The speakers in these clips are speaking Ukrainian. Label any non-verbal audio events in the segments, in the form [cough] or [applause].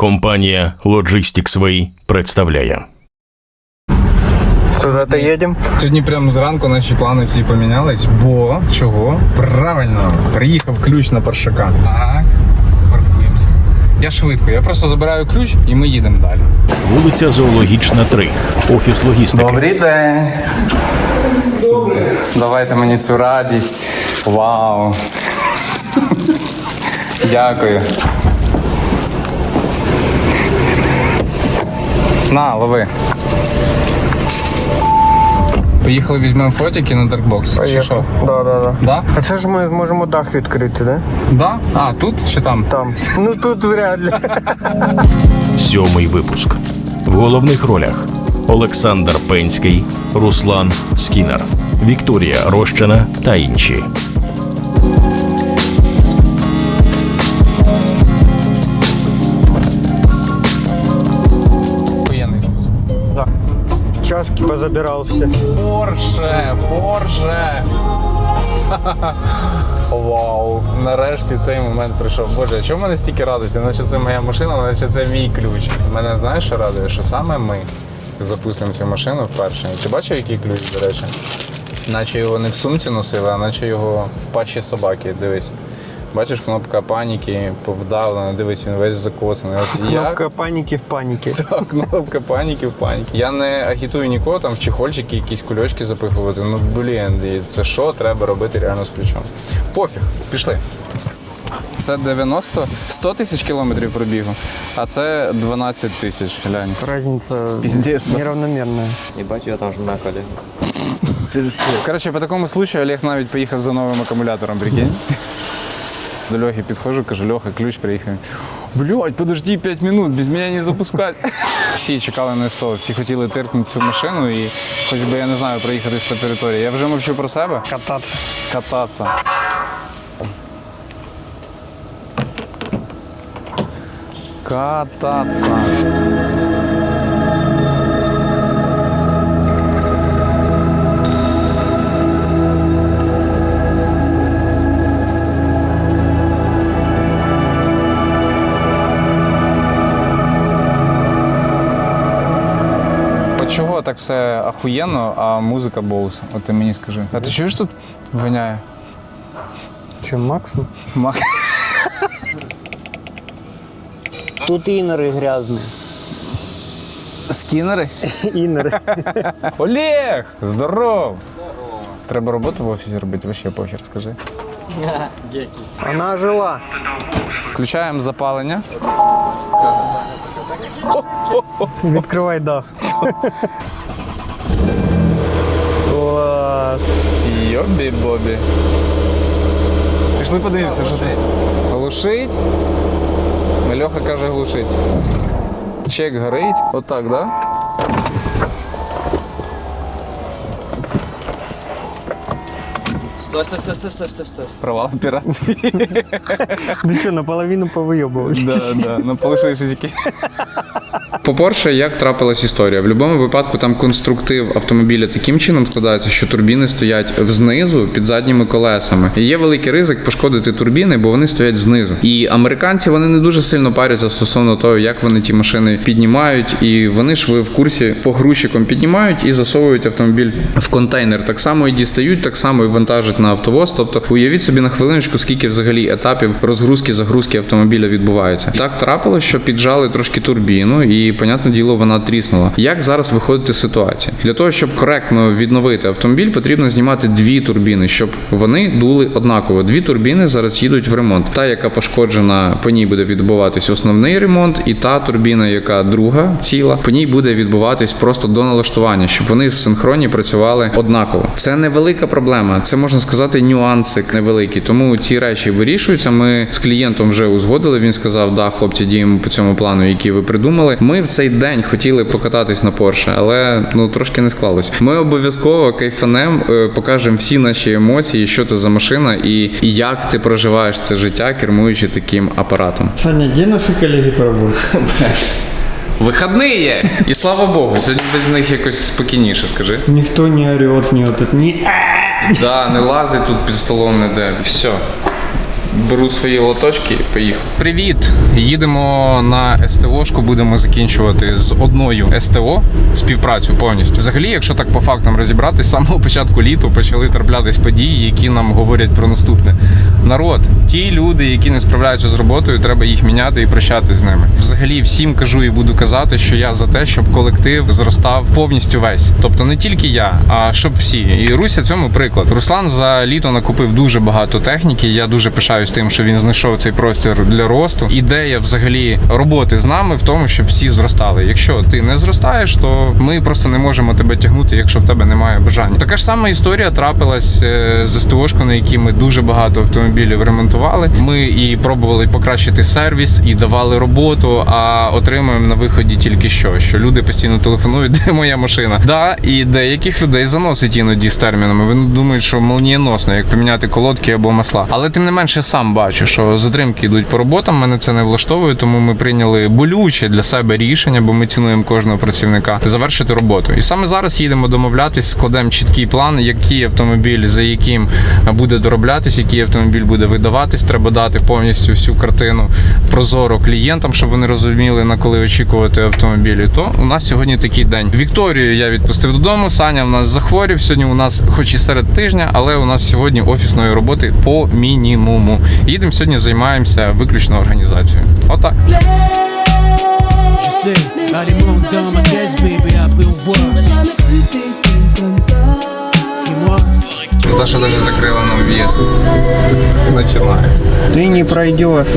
Компанія Logisticsway представляє. Куда-то едем? Сьогодні прямо зранку наші плани всі помінялись, бо чого? Правильно, приїхав ключ на паршака. Так, паркуємося. Я швидко, я просто забираю ключ і ми їдемо далі. Вулиця Зоологічна 3. Офіс логістики. Добрий день. Добрий. Давайте мені цю радість. Вау. [laughs] Дякую. На, лови. Поїхали візьмемо фотики на. Чи що? Да, да, да. Да? А це ж ми зможемо дах відкрити, да? Да? А, тут чи там? Там. Ну тут вряд ли. Сьомий випуск. В головних ролях Олександр Пенський, Руслан Скінер, Вікторія Рощина та інші. Чашки позабирал все. Порше, Порше. [laughs] Вау, нарешті цей момент прийшов. Боже, а чому мене стільки радості? Наче це моя машина, наче це мій ключ. Мене знаєш, що радує? Що саме ми запустимо цю машину вперше. Ти бачив, який ключ, до речі? Наче його не в сумці носили, а наче його в пащі собаки. Дивись. Бачиш, кнопка паніки повдавлена, дивись, він весь закосаний. От Кнопка паники в панике. [laughs] так, кнопка паніки в паніки. Я не агітую нікого там в чехольчики якісь кульочки запихувати. Ну блін, і це що треба робити реально з ключом. Пофіг, пішли. Це 90, 100 тисяч кілометрів пробігу, а це 12 тисяч. Глянь. Разница Пиздец. неравномерная. Ебать, ее там жмакали. Коротше, по такому случаю Олег навіть поїхав за новим акумулятором, прикинь. До Льохи підходжу, кажу, Льоха, ключ приїхав. Блять, подожди 5 минут, без мене не запускать. Всі чекали на СТО, всі хотіли тиркнути цю машину і хоч би, я не знаю, проїхатись по території. Я вже мовчу про себе. Кататься. Кататися. Кататися. От так все ахуєнно, а музика боус? От ти мені скажи. А ти чуєш тут воняє? Чем Максом? Мак. [laughs] Тут иноры грязные. Скінери? Иннер. [laughs] [laughs] Олег! Здоров! Треба роботу в офісі робити, вообще похер, скажи. Она жила. Включаємо запалення. Відкривай дах. Клас. Йобі бобі. Пішли подивимося, що ти. Глушить. Льоха каже глушить. Чек горить. Отак, да? Стой, стой, стой, стой, стой, стой, стой. Провал операції. Ну що, наполовину повийобувався. Да, да, на полушишечки. По-перше, як трапилась історія? В будь-якому випадку там конструктив автомобіля таким чином складається, що турбіни стоять знизу під задніми колесами. І є великий ризик пошкодити турбіни, бо вони стоять знизу. І американці вони не дуже сильно паряться стосовно того, як вони ті машини піднімають, і вони ж ви в курсі по грузчиком піднімають і засовують автомобіль в контейнер. Так само і дістають, так само і вантажать на автовоз. Тобто, уявіть собі на хвилиночку, скільки взагалі етапів розгрузки загрузки автомобіля відбувається. Так трапилось, що піджали трошки турбіну, і понятне діло, вона тріснула. Як зараз виходити з ситуації? Для того, щоб коректно відновити автомобіль, потрібно знімати дві турбіни, щоб вони дули однаково. Дві турбіни зараз їдуть в ремонт. Та, яка пошкоджена, по ній буде відбуватись основний ремонт, і та турбіна, яка друга ціла, по ній буде відбуватись просто до налаштування, щоб вони в синхроні працювали однаково. Це невелика проблема. Це можна сказати нюансик невеликий. Тому ці речі вирішуються. Ми з клієнтом вже узгодили. Він сказав: да, хлопці, діємо по цьому плану, який ви придумали. Ми в цей день хотіли покататись на Порше, але ну трошки не склалось. Ми обов'язково кайфанем е, покажемо всі наші емоції, що це за машина, і, як ти проживаєш це життя, кермуючи таким апаратом. Саня, де наші колеги по роботі? [laughs] Є! І слава Богу, сьогодні без них якось спокійніше, скажи. Ніхто не орет, не от, не... Да, не лазить тут під столом, не де. Все. Беру свої лоточки і поїхав. Привіт! Їдемо на СТОшку, будемо закінчувати з одною СТО співпрацю повністю. Взагалі, якщо так по фактам розібратись, з самого початку літу почали траплятись події, які нам говорять про наступне. Народ, ті люди, які не справляються з роботою, треба їх міняти і прощати з ними. Взагалі, всім кажу і буду казати, що я за те, щоб колектив зростав повністю весь. Тобто не тільки я, а щоб всі. І Руся цьому приклад. Руслан за літо накупив дуже багато техніки. Я дуже пишаюсь тим, що він знайшов цей простір для росту. Ідея взагалі роботи з нами в тому, щоб всі зростали. Якщо ти не зростаєш, то ми просто не можемо тебе тягнути, якщо в тебе немає бажання. Така ж сама історія трапилась е, з СТОшкою, на якій ми дуже багато автомобілів ремонтували. Ми і пробували покращити сервіс, і давали роботу, а отримуємо на виході тільки що, що люди постійно телефонують, [laughs] де моя машина. Да, і деяких людей заносить іноді з термінами. Вони думають, що молнієносно, як поміняти колодки або масла. Але тим не менше сам бачу, що затримки йдуть по роботам. Мене це не влаштовує, тому ми прийняли болюче для себе рішення, бо ми цінуємо кожного працівника завершити роботу. І саме зараз їдемо домовлятись, складемо чіткий план, який автомобіль за яким буде дороблятись, який автомобіль буде видаватись. Треба дати повністю всю картину прозоро клієнтам, щоб вони розуміли на коли очікувати автомобілі. То у нас сьогодні такий день. Вікторію я відпустив додому. Саня в нас захворів. Сьогодні у нас, хоч і серед тижня, але у нас сьогодні офісної роботи по мінімуму. Їдемо сьогодні, займаємося виключно організацією. Отак. Je sais, allez monte dans ma caisse bébé après on voit Наташа навіть закрила нам в'їзд. Починається. Ты не пройдешь.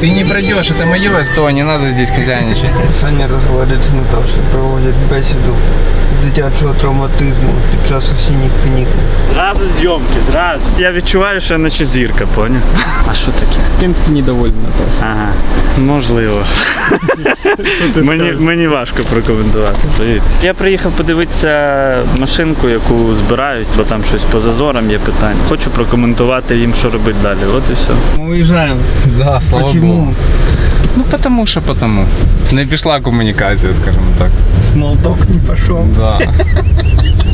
Ты не пройдешь, это мое СТО, не надо здесь хозяйничать. Саня розговорюється з Наташою, проводять бесіду з дитячого травматизму під час осінніх канікул. Зразу зйомки, зразу. Я відчуваю, що я наче зірка, поняв? А що таке? Кимський недовольна Наташа. Ага, можливо. [laughs] мені, мені важко прокоментувати. повір. Я приїхав подивитися машинку, яку збирають, бо там щось по зазорам є питання. Хочу прокоментувати їм, що робити далі. От і все. Мы уїжджаємо. Да, слава Почему? Богу. Ну, потому що потому. Не пішла комунікація, скажімо так. Смолток не пошел. Да.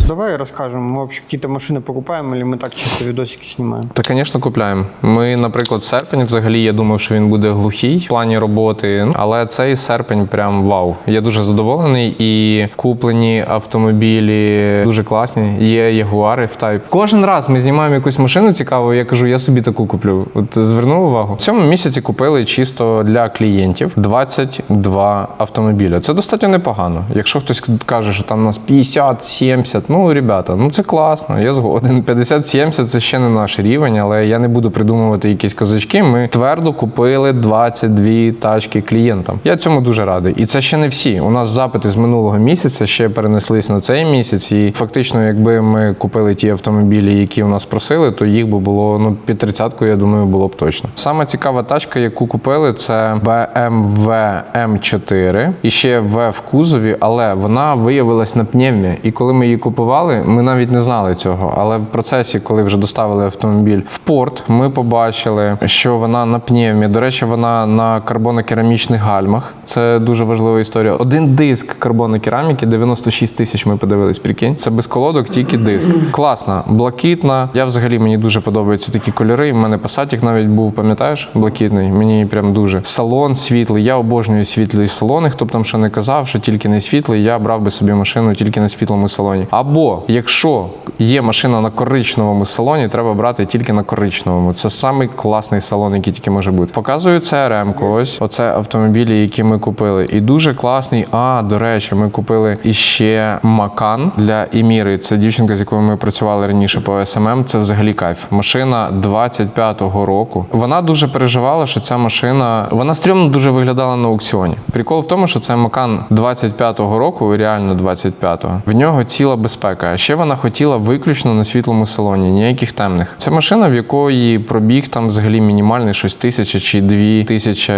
Давай расскажем, мы вообще какие-то машины покупаем или мы так чисто видосики снимаем? Та, звісно, купляємо. Ми, наприклад, серпень взагалі я думав, що він буде глухий в плані роботи, ну, але цей серпень прям вау. Я дуже задоволений і куплені автомобілі дуже класні. Є ягуари в тайп. Кожен раз ми знімаємо якусь машину цікаву. Я кажу, я собі таку куплю. От звернув увагу. В цьому місяці купили чисто для клієнтів 22 автомобіля. Це достатньо непогано. Якщо хтось каже, що там у нас 50-70, ну ребята, ну це класно. Я згоден. [laughs] 50-70 це ще не наш рівень, але я не буду придумувати якісь козачки. Ми твердо купили 22 тачки клієнтам. Я цьому дуже радий. І це ще не всі. У нас запити з минулого місяця ще перенеслись на цей місяць. І фактично, якби ми купили ті автомобілі, які у нас просили, то їх би було ну під тридцятку, я думаю, було б точно. Саме цікава тачка, яку купили, це BMW M4. І ще В в кузові, але вона виявилась на пневмі. І коли ми її купували, ми навіть не знали цього. Але в процесі, коли вже доставили автомобіль в порт, ми побачили, що вона на пневмі. До речі, вона на карбонокерамічних гальмах. Це дуже важлива історія. Один диск карбонокераміки, 96 тисяч. Ми подивились. Прикинь, це без колодок, тільки диск. Класна, блакитна. Я взагалі мені дуже подобаються такі кольори. У мене пасатік навіть був, пам'ятаєш, блакитний. Мені прям дуже салон світлий. Я обожнюю світлі салони. Хто б там що не казав, що тільки не світлий, я брав би собі машину тільки на світлому салоні. Або якщо є машина на коричневому салоні, треба брати тільки на коричневому. Це самий класний салон, який тільки може бути. Показую CRM ось. Оце автомобілі, які ми купили. І дуже класний. А, до речі, ми купили іще Макан для Іміри. Це дівчинка, з якою ми працювали раніше по СММ. Це взагалі кайф. Машина 25-го року. Вона дуже переживала, що ця машина вона стрьомно дуже виглядала на аукціоні. Прикол в тому, що це Макан 25-го року, реально 25-го. В нього ціла безпека. А ще вона хотіла виключно на світлому салоні, ніяких темних. Це машина, в якої пробіг там взагалі мінімальний щось тисяча чи дві тисячі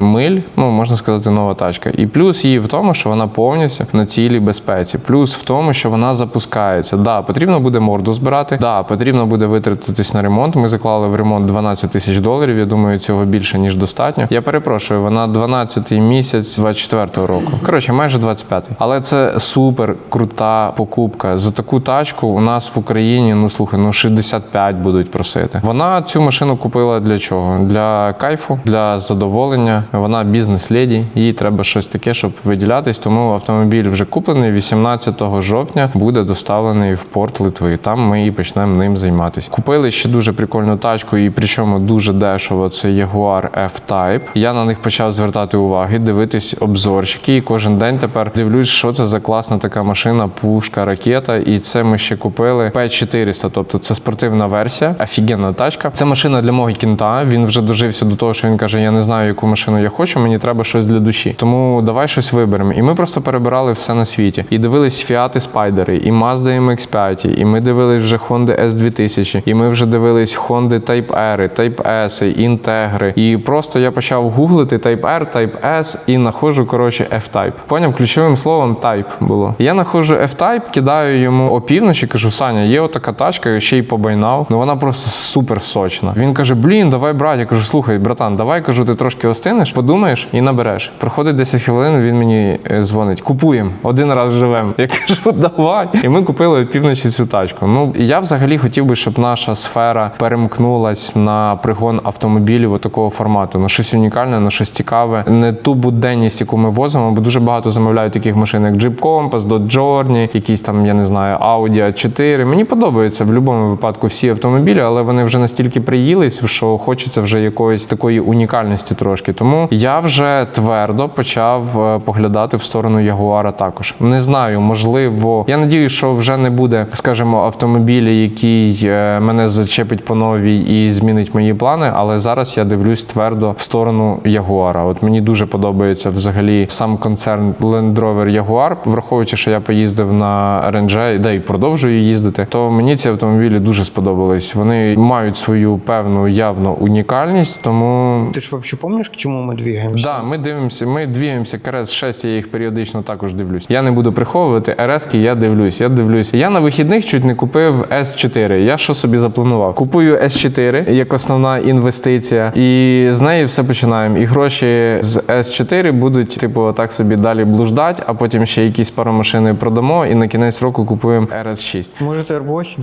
миль. Ну можна сказати, нова тачка. І плюс її в тому, що вона повністю на цілій безпеці. Плюс в тому, що вона запускається. Да, потрібно буде морду збирати. Да, потрібно буде витратитись на ремонт. Ми заклали в ремонт 12 тисяч доларів. Я думаю, цього більше ніж достатньо. Я перепрошую, вона 12-й місяць 24-го року. Коротше, майже 25-й. Але це супер крута покупка. Дешевка. За таку тачку у нас в Україні, ну слухай, ну 65 будуть просити. Вона цю машину купила для чого? Для кайфу, для задоволення. Вона бізнес-леді. Їй треба щось таке, щоб виділятись. Тому автомобіль вже куплений 18 жовтня. Буде доставлений в порт Литви. Там ми і почнемо ним займатися. Купили ще дуже прикольну тачку, і причому дуже дешево. Це Jaguar F-Type. Я на них почав звертати уваги, дивитись обзорчики. І кожен день тепер дивлюсь, що це за класна така машина, пушка, ракета. І це ми ще купили P400, тобто це спортивна версія, офігенна тачка. Це машина для мого кінта. Він вже дожився до того, що він каже: Я не знаю, яку машину я хочу, мені треба щось для душі. Тому давай щось виберемо. І ми просто перебирали все на світі. І дивились Fiat Спайдери, і Mazda MX-5, і ми дивились вже Honda S2000, і ми вже дивились Honda Type R, Type S, Інтегри. І просто я почав гуглити Type R, Type S і знаходжу, коротше, F-Type. Поняв, ключовим словом Type було. Я знаходжу F-Type, кидаю йому опівночі, кажу, Саня, є отака тачка, я ще й побайнав. Ну вона просто супер сочна. Він каже: Блін, давай брати. Я кажу, слухай, братан, давай кажу, ти трошки остинеш, подумаєш і набереш. Проходить 10 хвилин, він мені е, дзвонить. Купуємо, один раз живемо. Я кажу, [laughs] давай. І ми купили опівночі цю тачку. Ну я взагалі хотів би, щоб наша сфера перемкнулась на пригон автомобілів такого формату, на щось унікальне, на щось цікаве, не ту буденність, яку ми возимо, бо дуже багато замовляють таких машин, як Jeep Compass, Dodge Journey, якісь там, я не знаю, Audi a 4 Мені подобаються в будь-якому випадку всі автомобілі, але вони вже настільки приїлись, що хочеться вже якоїсь такої унікальності трошки. Тому я вже твердо почав е, поглядати в сторону Ягуара також. Не знаю, можливо, я надію, що вже не буде, скажімо, автомобіля, який е, мене зачепить по новій і змінить мої плани. Але зараз я дивлюсь твердо в сторону Ягуара. От мені дуже подобається взагалі сам концерн Land Rover Jaguar, враховуючи, що я поїздив на RNG, де і продовжую їздити, то мені ці автомобілі дуже сподобались. Вони мають свою певну явну унікальність, тому Ти ж взагалі пам'ятаєш, к чому ми двигаємося? Да, ми дивимося, ми двігаємося КРС 6, я їх періодично також дивлюсь. Я не буду приховувати, РС-ки я дивлюсь, я дивлюсь. Я на вихідних чуть не купив С4. Я що собі запланував? Купую С4 як основна інвестиція, і з неї все починаємо. І гроші з С4 будуть, типу, так собі далі блуждати, а потім ще якісь пару машини продамо, і на кінець року купуємо RS6. Може R8?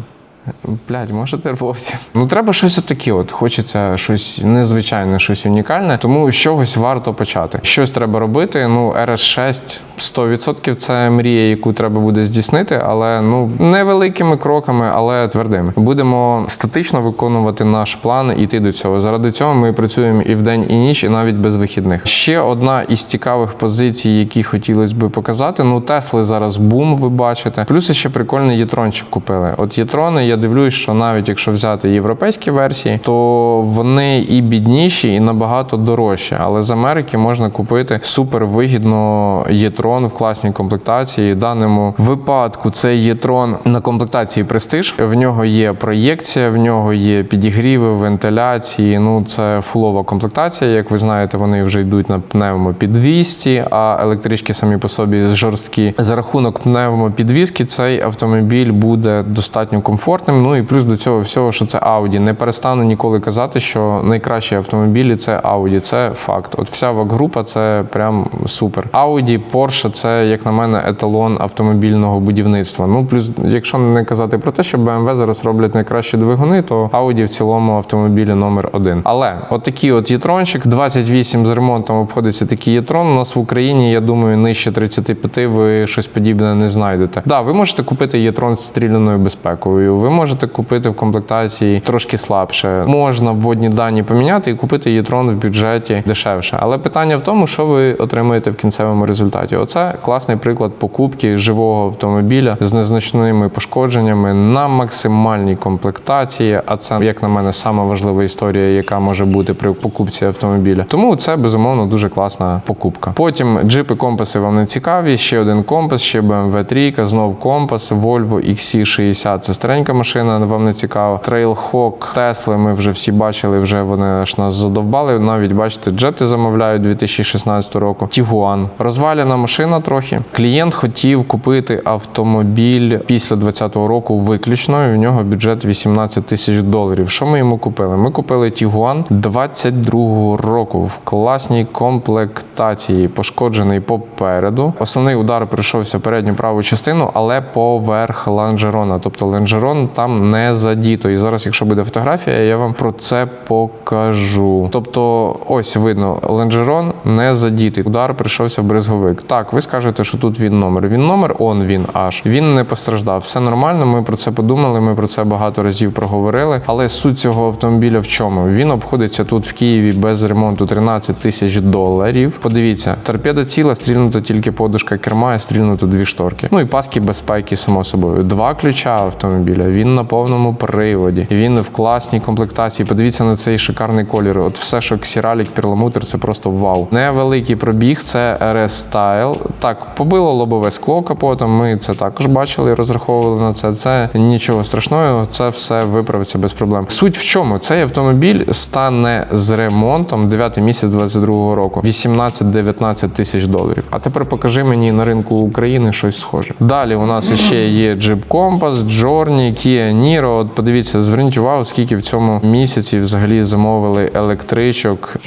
Блядь, може тервовці. Ну треба щось отаке. От хочеться щось незвичайне, щось унікальне. Тому з чогось варто почати. Щось треба робити. Ну, RS6 100% це мрія, яку треба буде здійснити, але ну невеликими кроками, але твердими. Будемо статично виконувати наш план і йти до цього. Заради цього ми працюємо і вдень, і ніч, і навіть без вихідних. Ще одна із цікавих позицій, які хотілося би показати. Ну, Тесли зараз бум, ви бачите. Плюс ще прикольний єтрончик купили. От єтрони, я дивлюсь, що навіть якщо взяти європейські версії, то вони і бідніші, і набагато дорожчі. Але з Америки можна купити супер вигідно єтрон в класній комплектації. В даному випадку цей єтрон на комплектації престиж. В нього є проєкція, в нього є підігріви, вентиляції. Ну це фулова комплектація. Як ви знаєте, вони вже йдуть на пневмо під 200, а електрички самі по собі жорсткі. За рахунок пневмопідвізки цей автомобіль буде достатньо комфортним. Ну і плюс до цього всього, що це Audi. Не перестану ніколи казати, що найкращі автомобілі це Audi. Це факт. От вся вак-група це прям супер. Audi, Porsche – це, як на мене, еталон автомобільного будівництва. Ну плюс, якщо не казати про те, що BMW зараз роблять найкращі двигуни, то Audi в цілому автомобілі номер один. Але от такий от єтрончик, 28 з ремонтом обходиться такий єтрон. У нас в Україні, я думаю, нижче 35 ви щось подібне не знайдете. Да, ви можете купити єтрон з стріляною безпекою. Ви можете купити в комплектації трошки слабше. Можна вводні дані поміняти і купити єтрон в бюджеті дешевше. Але питання в тому, що ви отримаєте в кінцевому результаті. Оце класний приклад покупки живого автомобіля з незначними пошкодженнями на максимальній комплектації. А це, як на мене, сама важлива історія, яка може бути при покупці автомобіля. Тому це безумовно дуже класна покупка. Потім джипи компаси вам не цікаві. Ще один компас, ще BMW 3, знов компас, Volvo XC60. Це старенька машина, вам не цікава. Trailhawk, Tesla ми вже всі бачили, вже вони аж нас задовбали. Навіть бачите, джети замовляють 2016 року. Tiguan. Розваляна машина. трохи. Клієнт хотів купити автомобіль після 2020 року виключно. і В нього бюджет 18 тисяч доларів. Що ми йому купили? Ми купили Тігуан 22 року в класній комплектації, пошкоджений попереду. Основний удар прийшовся передню праву частину, але поверх ланжерона. Тобто ланжерон там не задіто. І зараз, якщо буде фотографія, я вам про це покажу. Тобто, ось видно, ланжерон не задітий. Удар прийшовся в бризговик. Так, ви скажете, що тут він номер. Він номер, он він аж. Він не постраждав. Все нормально. Ми про це подумали. Ми про це багато разів проговорили. Але суть цього автомобіля в чому? Він обходиться тут в Києві без ремонту 13 тисяч доларів. Подивіться, торпеда ціла, стрільнута тільки подушка керма, і стрільнуто дві шторки. Ну і паски безпеки, само собою. Два ключа автомобіля. Він на повному приводі. Він в класній комплектації. Подивіться на цей шикарний колір. От все, що ксіралік, перламутр, це просто вау. Невеликий пробіг, це Style. Так, побило лобове скло капотом. Ми це також бачили і розраховували на це. Це нічого страшного, це все виправиться без проблем. Суть в чому? Цей автомобіль стане з ремонтом 9 місяць 22 року, 18-19 тисяч доларів. А тепер покажи мені на ринку України щось схоже. Далі у нас ще є Jeep Compass, Journey, Kia Niro. От подивіться, зверніть увагу, скільки в цьому місяці взагалі замовили електричок.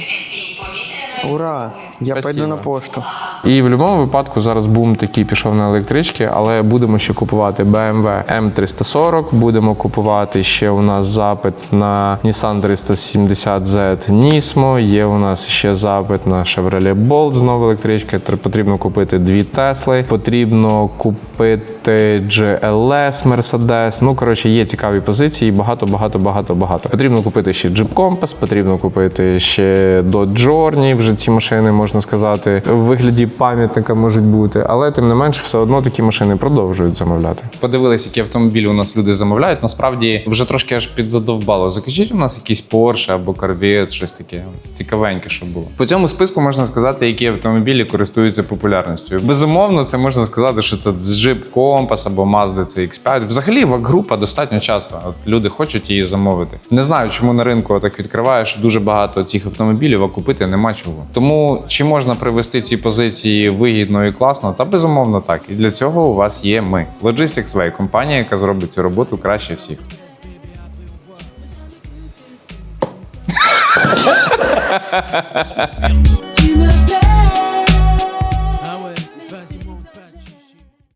Ура! Я Спасибо. пойду на пошту. І в будь-якому випадку зараз бум такий пішов на електрички, але будемо ще купувати BMW M340, будемо купувати ще у нас запит на Nissan 370Z Nismo, є у нас ще запит на Chevrolet Bolt, знову електричка. Тр- Потрібно купити дві Тесли, потрібно купити GLS Mercedes. Ну, коротше, є цікаві позиції, багато, багато, багато, багато. Потрібно купити ще Jeep Compass, потрібно купити ще Dodge Journey, вже ці машини, можна сказати, в вигляді пам'ятника можуть бути, але тим не менш, все одно такі машини продовжують замовляти. Подивилися, які автомобілі у нас люди замовляють. Насправді вже трошки аж підзадовбало. Закажіть у нас якийсь Porsche або Corvette, щось таке цікавеньке, щоб було. По цьому списку можна сказати, які автомобілі користуються популярністю. Безумовно, це можна сказати, що це Jeep Compass або Mazda CX-5. Взагалі, вак-група достатньо часто. От люди хочуть її замовити. Не знаю, чому на ринку так відкриваєш дуже багато цих автомобілів, а купити нема чого. Тому чи можна привести ці позиції вигідно і класно? Та безумовно так. І для цього у вас є ми. Logistics Way – компанія, яка зробить цю роботу краще всіх.